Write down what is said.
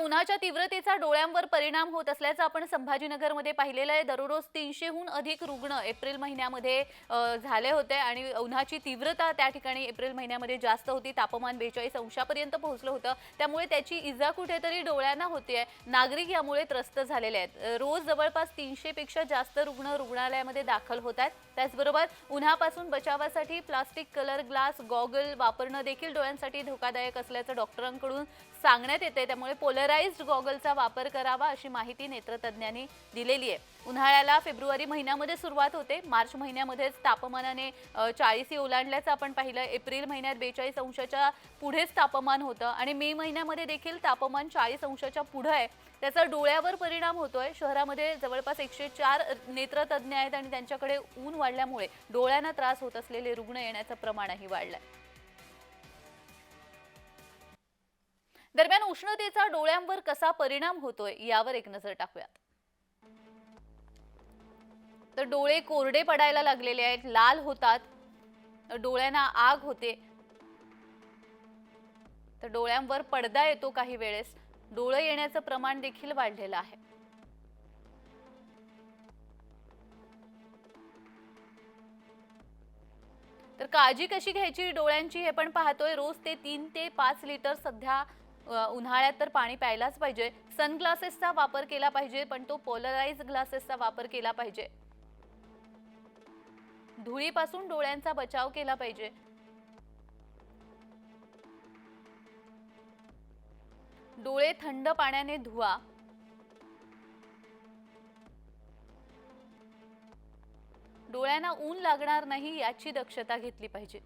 उन्हाच्या तीव्रतेचा डोळ्यांवर परिणाम होत असल्याचं आपण संभाजीनगरमध्ये पाहिलेलं आहे. दररोज तीनशेहून अधिक रुग्ण एप्रिल महिन्यामध्ये झाले होते आणि उन्हाची तीव्रता त्या ठिकाणी एप्रिल महिन्यामध्ये जास्त होती. तापमान बेचाळीस अंशापर्यंत पोहोचलं होतं. त्यामुळे त्याची इजा कुठेतरी डोळ्यांना होते नागरिक यामुळे त्रस्त झालेले आहेत. रोज जवळपास तीनशेपेक्षा जास्त रुग्ण रुग्णालयामध्ये दाखल होत आहेत. त्याचबरोबर उन्हापासून बचावासाठी प्लास्टिक कलर ग्लास गॉगल वापरणं देखील डोळ्यांसाठी धोकादायक असल्याचं डॉक्टरांकडून सांगण्यात येते त्यामुळे पोलर पोलराइज्ड गॉगलचा वापर करावा अशी माहिती नेत्रतज्ञांनी दिलेली आहे. उन्हाळ्याला फेब्रुवारी महिन्यामध्ये सुरुवात होते. मार्च महिन्यामध्येच तापमानाने चाळीसी ओलांडल्याचं आपण पाहिलं. एप्रिल महिन्यात बेचाळीस अंशाच्या पुढेच तापमान होतं आणि मे महिन्यामध्ये देखील तापमान चाळीस अंशाच्या पुढं आहे. त्याचा डोळ्यावर परिणाम होतोय. शहरामध्ये जवळपास एकशे चार नेत्रतज्ञ आहेत आणि त्यांच्याकडे ऊन वाढल्यामुळे डोळ्यांना त्रास होत असलेले रुग्ण येण्याचं प्रमाणही वाढलंय. दरम्यान उष्णतेचा डोळ्यांवर कसा परिणाम होतोय यावर एक नजर टाकूयात. तर डोळे कोरडे पडायला लागलेले आहेत लाल होतात डोळ्यांना आग होते. तर डोळ्यांवर पडदा येतो काही वेळेस डोळे येण्याचं प्रमाण देखील वाढलेलं आहे. तर काळजी कशी घ्यायची डोळ्यांची हे पण पाहतोय रोज ते तीन ते पाच लिटर सध्या उन्हाळ्यात तर पाणी प्यायलाच पाहिजे. सनग्लासेसचा वापर केला पाहिजे पण तो पोलराइज ग्लासेसचा वापर केला पाहिजे. धुळीपासून डोळ्यांचा बचाव केला पाहिजे. डोळे थंड पाण्याने धुवा. डोळ्यांना ऊन लागणार नाही याची दक्षता घेतली पाहिजे.